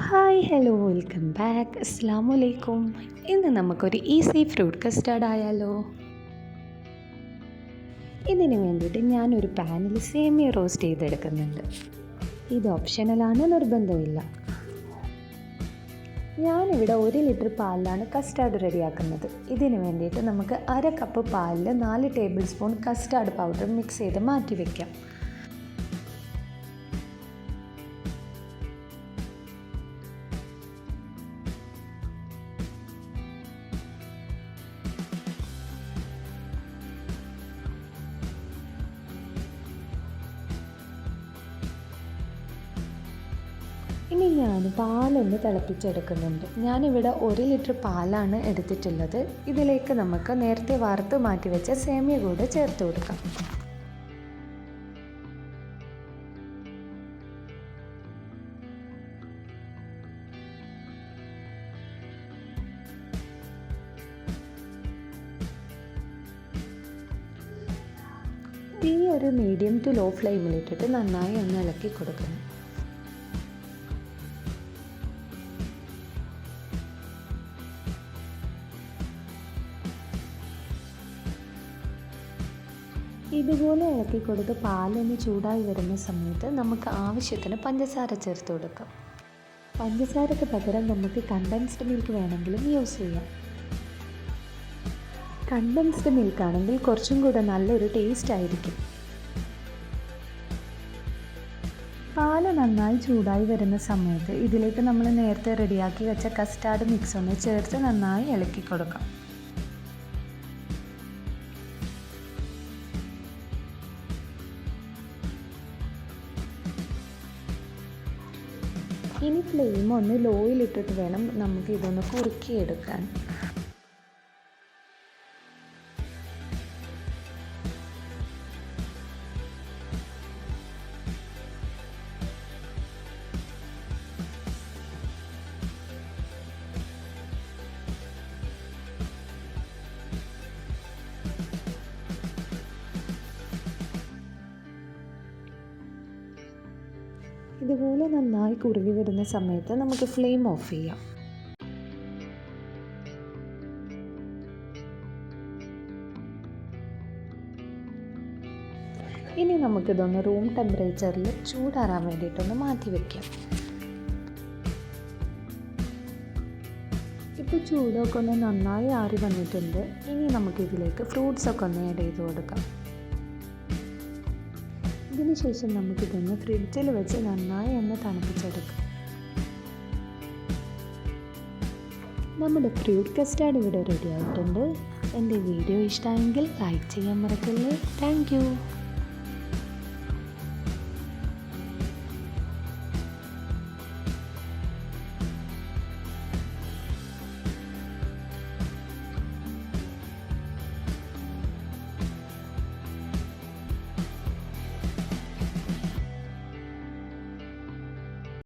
Hi hello welcome back. അസ്സാം വലൈക്കും ഇന്ന് നമുക്കൊരു ഈസി ഫ്രൂട്ട് കസ്റ്റാർഡ് ആയാലോ? ഇതിന് വേണ്ടിയിട്ട് ഞാനൊരു പാനിൽ സേമിയ റോസ്റ്റ് ചെയ്തെടുക്കുന്നുണ്ട്. ഇത് ഓപ്ഷണലാണ് നിർബന്ധമില്ല. ഞാനിവിടെ ഒരു ലിറ്റർ പാലിലാണ് കസ്റ്റാർഡ് റെഡിയാക്കുന്നത്. ഇതിന് വേണ്ടിയിട്ട് നമുക്ക് അര കപ്പ് പാലിൽ നാല് tablespoon custard powder mix ചെയ്ത് മാറ്റി വയ്ക്കാം ഇനി ഞാൻ പാലൊന്ന് തിളപ്പിച്ചെടുക്കുന്നുണ്ട്. ഞാനിവിടെ ഒരു ലിറ്റർ പാലാണ് എടുത്തിട്ടുള്ളത്. ഇതിലേക്ക് നമുക്ക് നേരത്തെ വറുത്ത് മാറ്റി വെച്ച സേമിയ കൂടെ ചേർത്ത് കൊടുക്കാം. തീ ഒരു മീഡിയം ടു ലോ ഫ്ലെയിമിലിട്ടിട്ട് നന്നായി ഒന്ന് ഇളക്കി കൊടുക്കണം. ഇതുപോലെ ഇളക്കി കൊടുത്ത് പാലൊന്ന് ചൂടായി വരുന്ന സമയത്ത് നമുക്ക് ആവശ്യത്തിന് പഞ്ചസാര ചേർത്ത് കൊടുക്കാം. പഞ്ചസാരക്ക് പകരം നമുക്ക് കണ്ടൻസ്ഡ് മിൽക്ക് വേണമെങ്കിലും യൂസ് ചെയ്യാം. കണ്ടൻസ്ഡ് മിൽക്ക് ആണെങ്കിൽ കുറച്ചും കൂടെ നല്ലൊരു ടേസ്റ്റ് ആയിരിക്കും. പാൽ നന്നായി ചൂടായി വരുന്ന സമയത്ത് ഇതിലേക്ക് നമ്മൾ നേരത്തെ റെഡിയാക്കി വെച്ച കസ്റ്റാർഡ് മിക്സ് ഒന്ന് ചേർത്ത് നന്നായി ഇളക്കി കൊടുക്കാം ഇനി ഫ്ലെയിം ഒന്ന് ലോയിലിട്ടിട്ട് വേണം നമുക്ക് ഇതൊന്ന് കുറുക്കിയെടുക്കാൻ. ഇതുപോലെ നന്നായി കുറുകി വരുന്ന സമയത്ത് നമുക്ക് ഫ്ലെയിം ഓഫ് ചെയ്യാം. ഇനി നമുക്കിതൊന്ന് റൂം ടെമ്പറേച്ചറിൽ ചൂടാറാൻ വേണ്ടിയിട്ടൊന്ന് മാറ്റി വയ്ക്കാം ഇപ്പോൾ ചൂടൊക്കെ ഒന്ന് നന്നായി ആറി വന്നിട്ടുണ്ട്. ഇനി നമുക്കിതിലേക്ക് ഫ്രൂട്ട്സൊക്കെ ഒന്ന് ആഡ് ചെയ്ത് കൊടുക്കാം. ഇതിന് ശേഷം നമുക്കിതൊന്ന് ഫ്രിഡ്ജിൽ വെച്ച് നന്നായി ഒന്ന് തണുപ്പിച്ചെടുക്കാം. നമ്മുടെ ഫ്രൂട്ട് കസ്റ്റാർഡ് ഇവിടെ റെഡി ആയിട്ടുണ്ട്. എന്റെ വീഡിയോ ഇഷ്ടമായെങ്കിൽ ലൈക്ക് ചെയ്യാൻ മറക്കല്ലേ. താങ്ക്